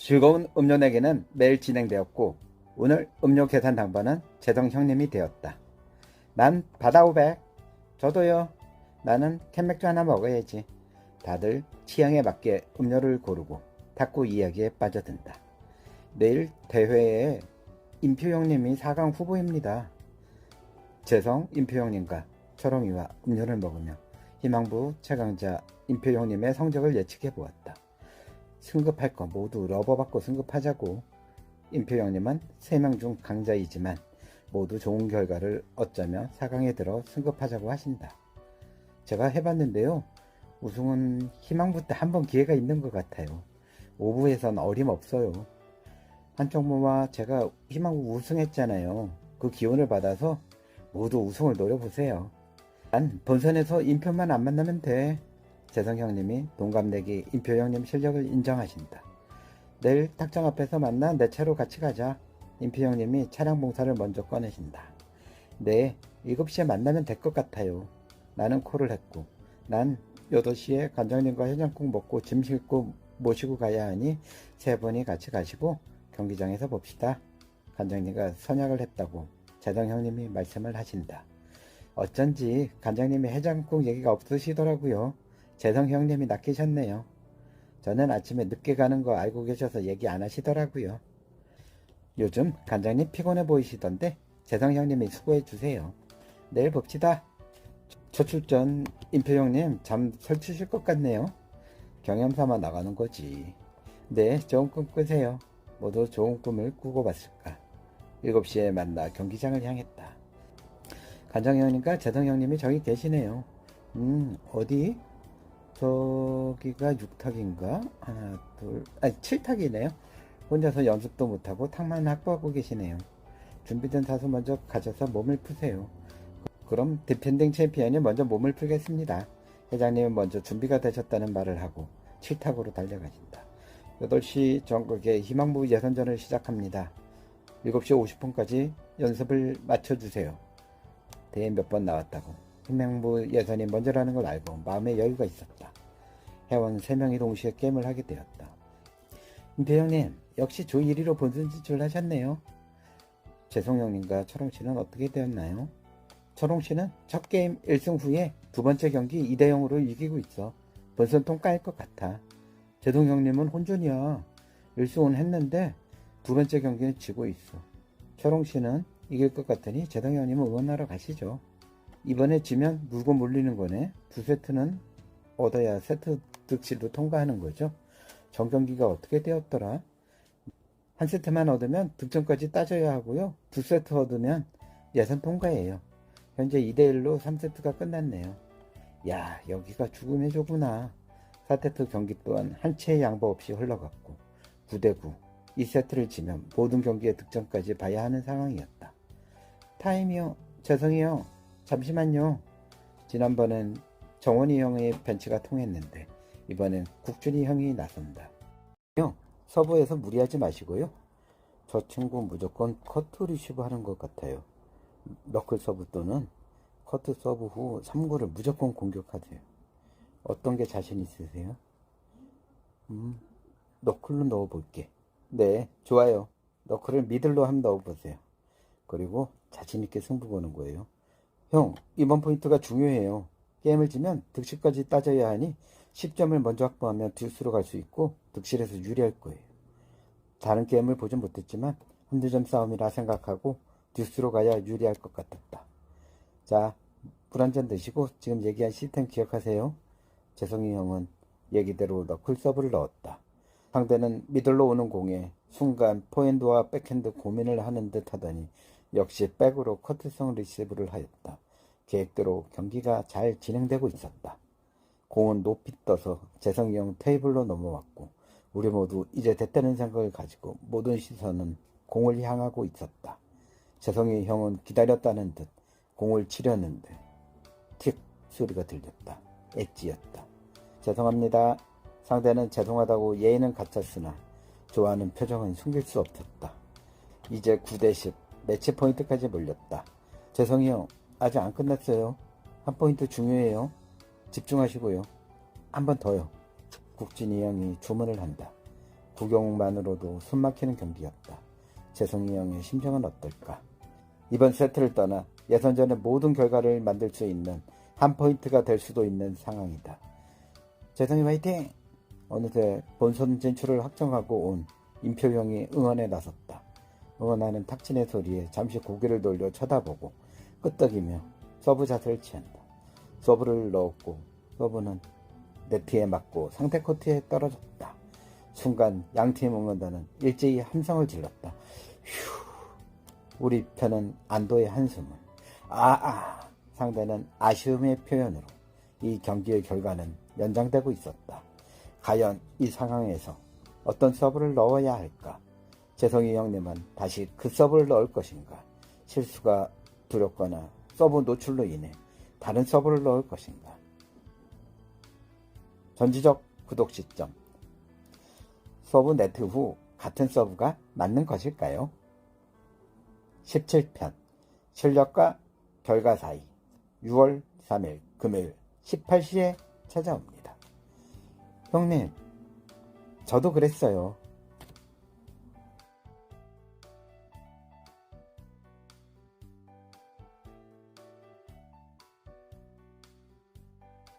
즐거운 음료 내기는 매일 진행되었고 오늘 음료 계산 당번은 재동 형님이 되었다. 난 바다 500. 저도요. 나는 캔맥주 하나 먹어야지. 다들 취향에 맞게 음료를 고르고 탁구 이야기에 빠져든다. 내일 대회에 임표 형님이 4강 후보입니다. 재성 임표 형님과 철옹이와 음료를 먹으며 희망부 최강자 임표 형님의 성적을 예측해 보았다. 승급할 거 모두 러버 받고 승급하자고. 임표 형님은 3명 중 강자이지만 모두 좋은 결과를 얻자며 4강에 들어 승급하자고 하신다. 제가 해봤는데요. 우승은 희망부 때한번 기회가 있는 것 같아요. 5부에선 어림없어요. 한쪽모와 제가 희망부 우승했잖아요. 그 기운을 받아서 모두 우승을 노려보세요. 난 본선에서 인표만 안 만나면 돼. 재성 형님이 동갑내기 인표 형님 실력을 인정하신다. 내일 탁장 앞에서 만나 내 차로 같이 가자. 인표 형님이 차량 봉사를 먼저 꺼내신다. 네, 7시에 만나면 될 것 같아요. 나는 콜을 했고, 난 8시에 관장님과 해장국 먹고 짐 싣고 모시고 가야 하니 세 분이 같이 가시고 경기장에서 봅시다. 관장님과 선약을 했다고 재성 형님이 말씀을 하신다. 어쩐지 관장님이 해장국 얘기가 없으시더라고요. 재성 형님이 낚이셨네요. 저는 아침에 늦게 가는 거 알고 계셔서 얘기 안 하시더라고요. 요즘 관장님 피곤해 보이시던데 재성 형님이 수고해 주세요. 내일 봅시다. 첫 출전 임표 형님 잠 설치실 것 같네요. 경험 삼아 나가는 거지. 네, 좋은 꿈 꾸세요. 모두 좋은 꿈을 꾸고 봤을까. 7시에 만나 경기장을 향했다. 관장 형님과 재성 형님이 저기 계시네요. 음, 어디? 저기가 6탁인가? 하나, 둘, 아니, 7탁이네요. 혼자서 연습도 못하고 탁만 확보하고 계시네요. 준비된 타수 먼저 가셔서 몸을 푸세요. 그럼 디펜딩 챔피언이 먼저 몸을 풀겠습니다. 회장님은 먼저 준비가 되셨다는 말을 하고 7탁으로 달려가신다. 8시 전국의 희망부 예선전을 시작합니다. 7시 50분까지 연습을 마쳐주세요. 대회 몇 번 나왔다고. 희망부 예선이 먼저라는 걸 알고 마음에 여유가 있었다. 회원 3명이 동시에 게임을 하게 되었다. 임태형님, 역시 조 1위로 본선 진출하셨네요. 재성형님과 철홍씨는 어떻게 되었나요? 철홍씨는 첫 게임 1승 후에 두 번째 경기 2대0으로 이기고 있어. 본선 통과할 것 같아. 재동형님은 혼전이야. 1승은 했는데 두 번째 경기는 지고 있어. 철홍씨는 이길 것 같으니 재동형님은 응원하러 가시죠. 이번에 지면 물고 물리는 거네. 두 세트는 얻어야 세트 득실도 통과하는 거죠. 전 경기가 어떻게 되었더라? 한 세트만 얻으면 득점까지 따져야 하고요. 두 세트 얻으면 예선 통과예요. 현재 2대1로 3세트가 끝났네요. 야, 여기가 죽음의 조구나. 4세트 경기 또한 한 채의 양보 없이 흘러갔고 9대9. 2세트를 지면 모든 경기의 득점까지 봐야 하는 상황이었다. 타임이요. 죄송해요. 잠시만요. 지난번엔 정원이 형의 벤치가 통했는데 이번엔 국준이 형이 나선다. 형, 서브에서 무리하지 마시고요. 저 친구 무조건 커트 리시브 하는 것 같아요. 너클 서브 또는 커트 서브 후 3구를 무조건 공격하세요. 어떤 게 자신 있으세요? 음, 너클로 넣어볼게. 네, 좋아요. 너클을 미들로 한번 넣어보세요. 그리고 자신있게 승부 보는 거예요. 형, 이번 포인트가 중요해요. 게임을 지면 득실까지 따져야 하니 10점을 먼저 확보하면 듀스로 갈 수 있고 득실에서 유리할 거예요. 다른 게임을 보진 못했지만 한두 점 싸움이라 생각하고 듀스로 가야 유리할 것 같았다. 자, 물 한 잔 드시고 지금 얘기한 시스템 기억하세요. 재성이 형은 얘기대로 너클 서브를 넣었다. 상대는 미들로 오는 공에 순간 포핸드와 백핸드 고민을 하는 듯 하더니 역시 백으로 커트성 리시브를 하였다. 계획대로 경기가 잘 진행되고 있었다. 공은 높이 떠서 재성이 형 테이블로 넘어왔고 우리 모두 이제 됐다는 생각을 가지고 모든 시선은 공을 향하고 있었다. 재성이 형은 기다렸다는 듯 공을 치려는데 틱 소리가 들렸다. 엣지였다. 죄송합니다. 상대는 죄송하다고 예의는 갖췄으나 좋아하는 표정은 숨길 수 없었다. 이제 9대10 매치 포인트까지 몰렸다. 재성이 형 아직 안 끝났어요. 한 포인트 중요해요. 집중하시고요. 한 번 더요. 국진이 형이 주문을 한다. 구경만으로도 숨막히는 경기였다. 재성이 형의 심정은 어떨까? 이번 세트를 떠나 예선전의 모든 결과를 만들 수 있는 한 포인트가 될 수도 있는 상황이다. 재성이 화이팅! 어느새 본선 진출을 확정하고 온 임표 형이 응원에 나섰다. 응원하는 탁진의 소리에 잠시 고개를 돌려 쳐다보고 끄떡이며 서브 자세를 취한다. 서브를 넣었고 서브는 네트에 맞고 상대 코트에 떨어졌다. 순간 양팀 응원단은 일제히 함성을 질렀다. 휴. 우리 편은 안도의 한숨을. 아아. 상대는 아쉬움의 표현으로 이 경기의 결과는 연장되고 있었다. 과연 이 상황에서 어떤 서브를 넣어야 할까? 재성이 형님은 다시 그 서브를 넣을 것인가? 실수가 두렵거나 서브 노출로 인해 다른 서브를 넣을 것인가? 전지적 구독 시점. 서브 네트 후 같은 서브가 맞는 것일까요? 17편. 실력과 결과 사이. 6월 3일 금요일 18시에 찾아옵니다. 형님, 저도 그랬어요.